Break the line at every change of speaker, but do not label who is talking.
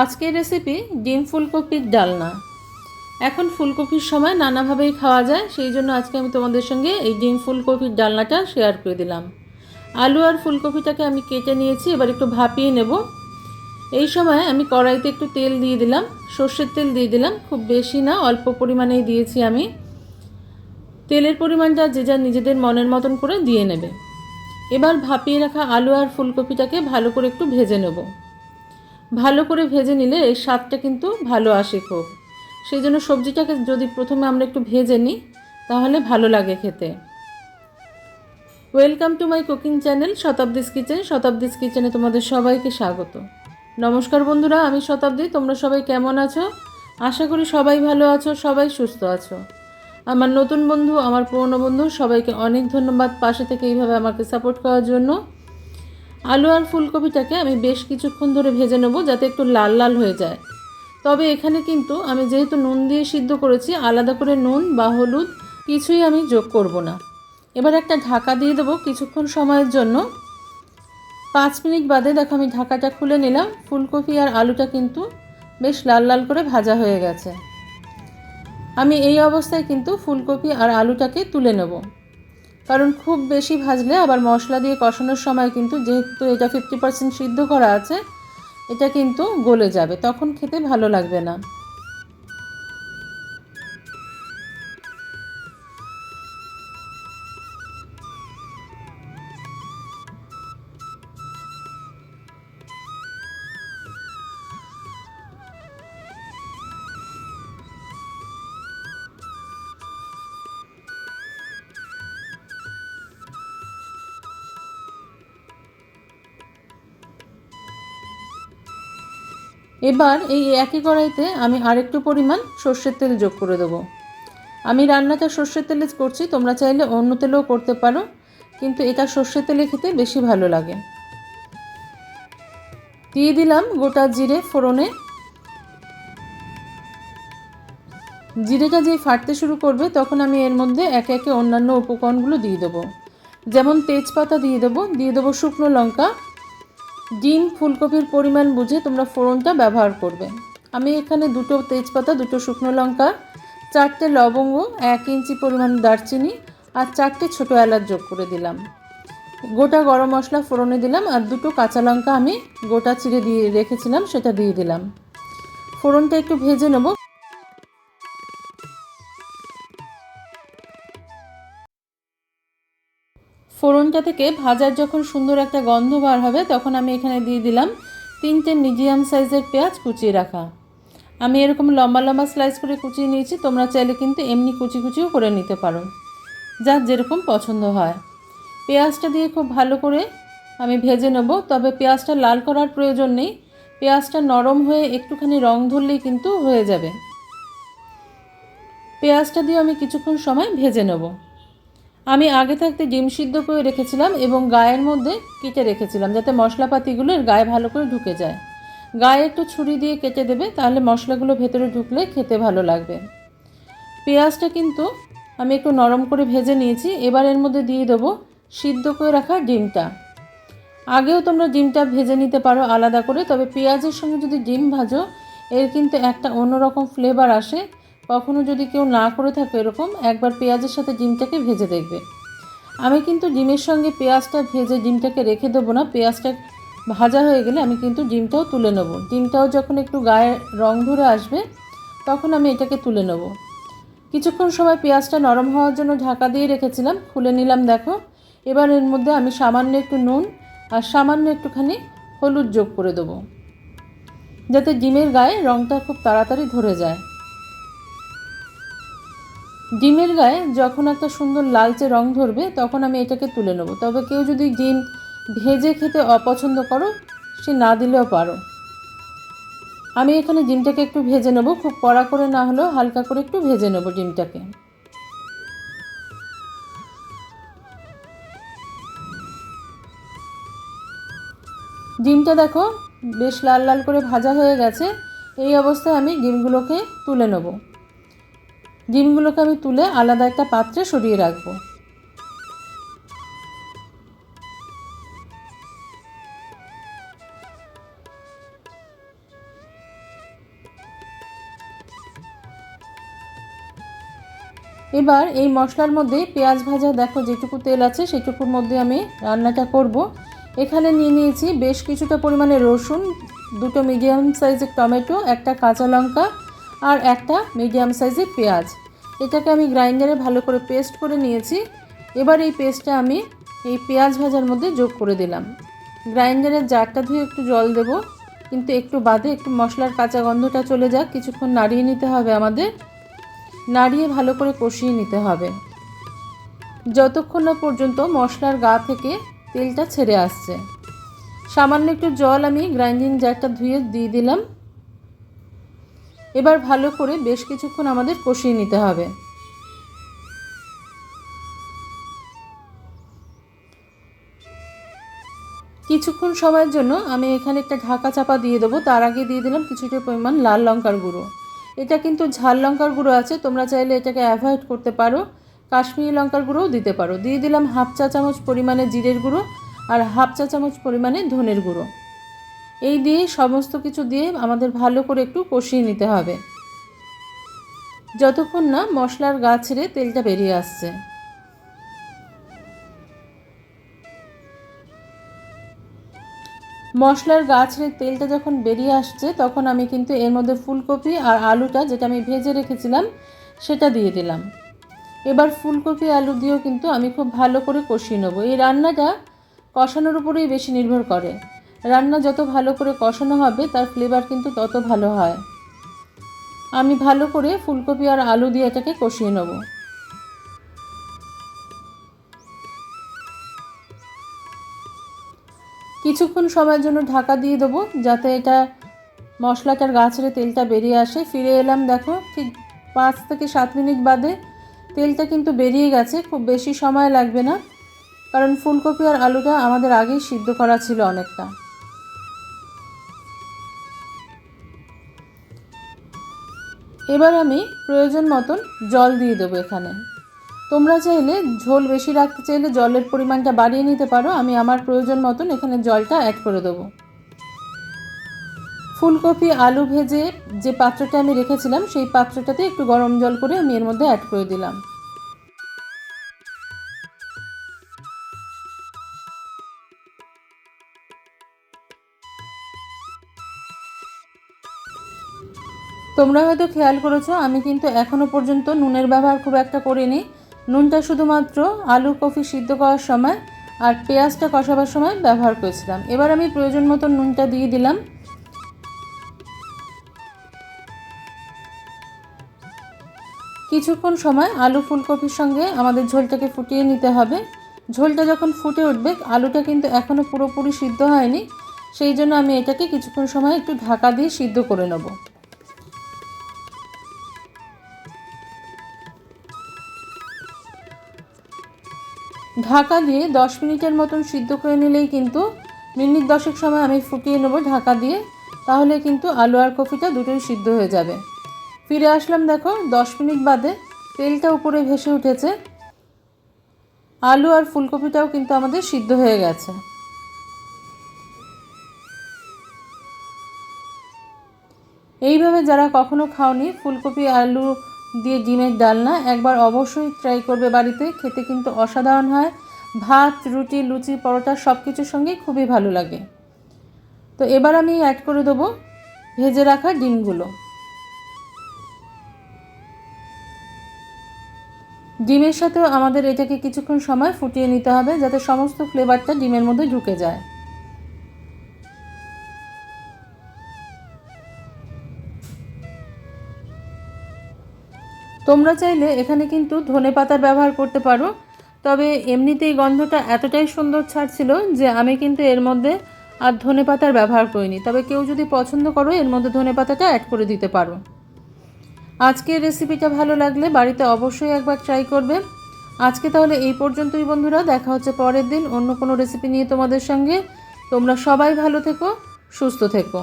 আজকের রেসিপি ডিম ফুলকপির ডালনা এখন ফুলকপির সময় নানাভাবেই খাওয়া যায়, সেই জন্য আজকে আমি তোমাদের সঙ্গে এই ডিম ফুলকপির ডালনাটা শেয়ার করে দিলাম। আলু আর ফুলকপিটাকে আমি কেটে নিয়েছি, এবার একটু ভাপিয়ে নেব। এই সময় আমি কড়াইতে একটু তেল দিয়ে দিলাম, সর্ষের তেল দিয়ে দিলাম, খুব বেশি না, অল্প পরিমাণেই দিয়েছি আমি। তেলের পরিমাণটা যে যা নিজেদের মনের মতন করে দিয়ে নেবে। এবার ভাপিয়ে রাখা আলু আর ফুলকপিটাকে ভালো করে একটু ভেজে নেব। ভালো করে ভেজে নিলে এর স্বাদটা কিন্তু ভালো আসে খুব। সেই জন্য সবজিটাকে যদি প্রথমে আমরা একটু ভেজে নিই, তাহলে ভালো লাগে খেতে। Welcome to my cooking channel Shatabdi's kitchen Shatabdi's কিচেনে তোমাদের সবাইকে স্বাগত। নমস্কার বন্ধুরা, আমি শতাব্দী। তোমরা সবাই কেমন আছো? আশা করি সবাই ভালো আছো, সবাই সুস্থ আছো। আমার নতুন বন্ধু, আমার পুরনো বন্ধু, সবাইকে অনেক ধন্যবাদ পাশে থেকে এইভাবে আমাকে সাপোর্ট করার জন্য। আলু আর ফুলকপিটাকে আমি বেশ কিছুক্ষণ ধরে ভেজে নেব যাতে একটু লাল লাল হয়ে যায়। তবে এখানে কিন্তু আমি যেহেতু নুন দিয়ে সিদ্ধ করেছি, আলাদা করে নুন বা হলুদ কিছুই আমি যোগ করব না। এবার একটা ঢাকা দিয়ে দেবো কিছুক্ষণ সময়ের জন্য। পাঁচ মিনিট বাদে দেখো আমি ঢাকাটা খুলে নিলাম। ফুলকপি আর আলুটা কিন্তু বেশ লাল লাল করে ভাজা হয়ে গেছে। আমি এই অবস্থায় কিন্তু ফুলকপি আর আলুটাকে তুলে নেব। কারণ খুব বেশি ভাজলে আবার মশলা দিয়ে কষানোর সময় কিন্তু যেহেতু এটা ফিফটি পার্সেন্ট সিদ্ধ করা আছে, এটা কিন্তু গলে যাবে, তখন খেতে ভালো লাগবে না। এবার এই একই কড়াইতে আমি আরেকটু পরিমাণ সর্ষের তেল যোগ করে দেবো। আমি রান্নাটা সর্ষের তেলে করছি, তোমরা চাইলে অন্য তেলেও করতে পারো, কিন্তু এটা সর্ষের তেলে খেতে বেশি ভালো লাগে। দিয়ে দিলাম গোটা জিরে ফোড়নে। জিরেটা যেই ফাটতে শুরু করবে, তখন আমি এর মধ্যে একে একে অন্যান্য উপকরণগুলো দিয়ে দেবো। যেমন তেজপাতা দিয়ে দেবো দিয়ে দেবো শুকনো লঙ্কা ডিম, ফুলকপির পরিমাণ বুঝে তোমরা ফোড়নটা ব্যবহার করবে। আমি এখানে দুটো তেজপাতা, দুটো শুকনো লঙ্কা, চারটে লবঙ্গ, এক ইঞ্চি পরিমাণ দারচিনি আর চারটে ছোটো এলাচ যোগ করে দিলাম। গোটা গরম মশলা ফোড়নে দিলাম আর দুটো কাঁচা লঙ্কা আমি গোটা চিড়ে দিয়ে রেখেছিলাম, সেটা দিয়ে দিলাম। ফোড়নটা একটু ভেজে নেব ফোড়নটা থেকে ভাজার যখন সুন্দর একটা গন্ধ বার হবে, তখন আমি এখানে দিয়ে দিলাম তিনটে মিডিয়াম সাইজের পেঁয়াজ কুচিয়ে রাখা। আমি এরকম লম্বা লম্বা স্লাইস করে কুচিয়ে নিয়েছি, তোমরা চাইলে কিন্তু এমনি কুচি কুচিও করে নিতে পারো যার যেরকম পছন্দ হয়। পেঁয়াজটা দিয়ে খুব ভালো করে আমি ভেজে নেব, তবে পেঁয়াজটা লাল করার প্রয়োজন নেই। পেঁয়াজটা নরম হয়ে একটুখানি রং ধরলেই কিন্তু হয়ে যাবে। পেঁয়াজটা দিয়ে আমি কিছুক্ষণ সময় ভেজে নেব। আমি আগে থাকতে ডিম সিদ্ধ করে রেখেছিলাম এবং গায়ের মধ্যে কেটে রেখেছিলাম যাতে মশলাপাতিগুলো গায়ে ভালো করে ঢুকে যায়। গায়ে একটু ছুরি দিয়ে কেটে দেবে, তাহলে মশলাগুলো ভেতরে ঢুকলে খেতে ভালো লাগবে। পেঁয়াজটা কিন্তু আমি একটু নরম করে ভেজে নিয়েছি, এবার এর মধ্যে দিয়ে দেবো সিদ্ধ করে রাখা ডিমটা। আগেও তোমরা ডিমটা ভেজে নিতে পারো আলাদা করে, তবে পেঁয়াজের সঙ্গে যদি ডিম ভাজো, এর কিন্তু একটা অন্যরকম ফ্লেভার আসে। কখনো যদি কেউ না করে থাকে এরকম, একবার পেঁয়াজের সাথে ডিমটাকে ভেজে দেখবে। আমি কিন্তু ডিমের সঙ্গে পেঁয়াজটা ভেজে ডিমটাকে রেখে দেবো না, পেঁয়াজটা ভাজা হয়ে গেলে আমি কিন্তু ডিমটাও তুলে নেব। ডিমটাও যখন একটু গায়ে রং ধরে আসবে, তখন আমি এটাকে তুলে নেব। কিছুক্ষণ সময় পেঁয়াজটা নরম হওয়ার জন্য ঢাকা দিয়ে রেখেছিলাম, খুলে নিলাম দেখো। এবার এর মধ্যে আমি সামান্য একটু নুন আর সামান্য একটুখানি হলুদ যোগ করে দেবো, যাতে ডিমের গায়ে রঙটা খুব তাড়াতাড়ি ধরে যায়। ডিমের গায়ে যখন একটা সুন্দর লালচে রং ধরবে, তখন আমি এটাকে তুলে নেব। তবে কেউ যদি ডিম ভেজে খেতে অপছন্দ করো, সে না দিলেও পারো। আমি এখানে ডিমটাকে একটু ভেজে নেব, খুব কড়া করে না হলেও হালকা করে একটু ভেজে নেব ডিমটাকে। ডিমটা দেখো, বেশ লাল লাল করে ভাজা হয়ে গেছে। এই অবস্থায় আমি ডিমগুলোকে তুলে নেব। ডিমগুলোকে আমি তুলে আলাদা একটা পাত্রে সরিয়ে রাখব। এবার এই মশলার মধ্যে পেঁয়াজ ভাজা, দেখো যেটুকু তেল আছে সেটুকুর মধ্যে আমি রান্নাটা করব। এখানে নিয়ে নিয়েছি বেশ কিছুটা পরিমাণে রসুন, দুটো মিডিয়াম সাইজের টমেটো, একটা কাঁচা লঙ্কা আর একটা মিডিয়াম সাইজের পেঁয়াজ। এটাকে আমি গ্রাইন্ডারে ভালো করে পেস্ট করে নিয়েছি। এবার এই পেস্টটা আমি এই পেঁয়াজ ভাজার মধ্যে যোগ করে দিলাম। গ্রাইন্ডারের জারটা ধুয়ে একটু জল দেব। কিন্তু একটু বাদে একটু মশলার কাঁচা গন্ধটা চলে যাক। কিছুক্ষণ নাড়িয়ে নিতে হবে আমাদের। নাড়িয়ে ভালো করে কষিয়ে নিতে হবে। যতক্ষণ না পর্যন্ত মশলার গা থেকে তেলটা ছেড়ে আসছে। সামান্য একটু জল আমি গ্রাইন্ডিং জারটা ধুয়ে দিয়ে দিলাম। এবার ভালো করে বেশ কিছুক্ষণ আমাদের কষিয়ে নিতে হবে। কিছুক্ষণ সময়ের জন্য আমি এখানে একটা ঢাকা চাপা দিয়ে দেবো। তার আগে দিয়ে দিলাম কিছুটা পরিমাণ লাল লঙ্কার গুঁড়ো। এটা কিন্তু ঝাল লঙ্কার গুঁড়ো আছে, তোমরা চাইলে এটাকে অ্যাভয়েড করতে পারো। কাশ্মীরি লঙ্কার গুঁড়োও দিতে পারো। দিয়ে দিলাম হাফ চা চামচ পরিমাণে জিরের গুঁড়ো আর হাফ চা চামচ পরিমাণে ধনের গুঁড়ো। এই দিয়ে সমস্ত কিছু দিয়ে আমাদের ভালো করে একটু কষিয়ে নিতে হবে। যতক্ষণ না মশলার গা ছেড়ে তেলটা বেরিয়ে আসছে। মশলার গা ছেড়ে তেলটা যখন বেরিয়ে আসছে, তখন আমি কিন্তু এর মধ্যে ফুলকপি আর আলুটা যেটা আমি ভেজে রেখেছিলাম, সেটা দিয়ে দিলাম। এবার ফুলকপি আলু দিয়েও কিন্তু আমি খুব ভালো করে কষিয়ে নেব। এই রান্নাটা কষানোর উপরেই বেশি নির্ভর করে। রান্না যত ভালো করে কষানো হবে, তার ফ্লেভার কিন্তু তত ভালো হয়। আমি ভালো করে ফুলকপি আর আলু দিয়ে এটাকে কষিয়ে নেব। কিছুক্ষণ সময়ের জন্য ঢাকা দিয়ে দেবো, যাতে এটা মশলাটার গা ছেড়ে তেলটা বেরিয়ে আসে। ফিরে এলাম, দেখো, ঠিক পাঁচ থেকে সাত মিনিট বাদে তেলটা কিন্তু বেরিয়ে গেছে, খুব বেশি সময় লাগবে না, কারণ ফুলকপি আর আলুটা আমাদের আগেই সিদ্ধ করা ছিল অনেকটা। এবার আমি প্রয়োজন মতন জল দিয়ে দেবো এখানে। তোমরা চাইলে ঝোল বেশি রাখতে চাইলে জলের পরিমাণটা বাড়িয়ে নিতে পারো। আমি আমার প্রয়োজন মতন এখানে জলটা অ্যাড করে দেবো। ফুলকপি, আলু ভেজে যে পাত্রটা আমি রেখেছিলাম, সেই পাত্রটাতে একটু গরম জল করে আমি এর মধ্যে অ্যাড করে দিলাম। তোমরা হয়তো খেয়াল করেছ, আমি কিন্তু এখনও পর্যন্ত নুনের ব্যবহার খুব একটা করিনি। নুনটা শুধুমাত্র আলু, কফি সিদ্ধ করার সময় আর পেঁয়াজটা কষাবার সময় ব্যবহার করেছিলাম। এবার আমি প্রয়োজন মতো নুনটা দিয়ে দিলাম। কিছুক্ষণ সময় আলু ফুলকপির সঙ্গে আমাদের ঝোলটাকে ফুটিয়ে নিতে হবে। ঝোলটা যখন ফুটে উঠবে, আলুটা কিন্তু এখনও পুরোপুরি সিদ্ধ হয়নি, সেই জন্য আমি এটাকে কিছুক্ষণ সময় একটু ঢাকা দিয়ে সিদ্ধ করে নেব। ঢাকা দিয়ে দশ মিনিটের মতন সিদ্ধ করে নিলেই কিন্তু মিনিট দশেক সময় আমি ফুটিয়ে নেব ঢাকা দিয়ে, তাহলে কিন্তু আলু আর কফিটা দুটোই সিদ্ধ হয়ে যাবে। ফিরে আসলাম দেখো, দশ মিনিট বাদে তেলটা উপরে ভেসে উঠেছে। আলু আর ফুলকপিটাও কিন্তু আমাদের সিদ্ধ হয়ে গেছে। এইভাবে যারা কখনো খাওনি, ফুলকপি, আলু দিয়ে ডিমের ডালনা একবার অবশ্যই ট্রাই করবে বাড়িতে, খেতে কিন্তু অসাধারণ হয়। ভাত, রুটি, লুচি, পরোটা সব কিছুর সঙ্গেই খুবই ভালো লাগে। তো এবার আমি অ্যাড করে দেবো ভেজে রাখা ডিমগুলো। ডিমের সাথেও আমাদের এটাকে কিছুক্ষণ সময় ফুটিয়ে নিতে হবে যাতে সমস্ত ফ্লেভারটা ডিমের মধ্যে ঢুকে যায়। তোমরা চাইলে এখানে কিন্তু ধনে পাতার ব্যবহার করতে পারো। তবে এমনিতেই গন্ধটা এতটাই সুন্দর ছাড়ছিল যে আমি কিন্তু এর মধ্যে আর ধনে পাতার ব্যবহার করিনি। তবে কেউ যদি পছন্দ করো, এর মধ্যে ধনে পাতাটা অ্যাড করে দিতে পারো। আজকের রেসিপিটা ভালো লাগলে বাড়িতে অবশ্যই একবার ট্রাই করবে। আজকে তাহলে এই পর্যন্তই বন্ধুরা। দেখা হচ্ছে পরের দিন অন্য কোনো রেসিপি নিয়ে তোমাদের সঙ্গে। তোমরা সবাই ভালো থেকো, সুস্থ থেকো।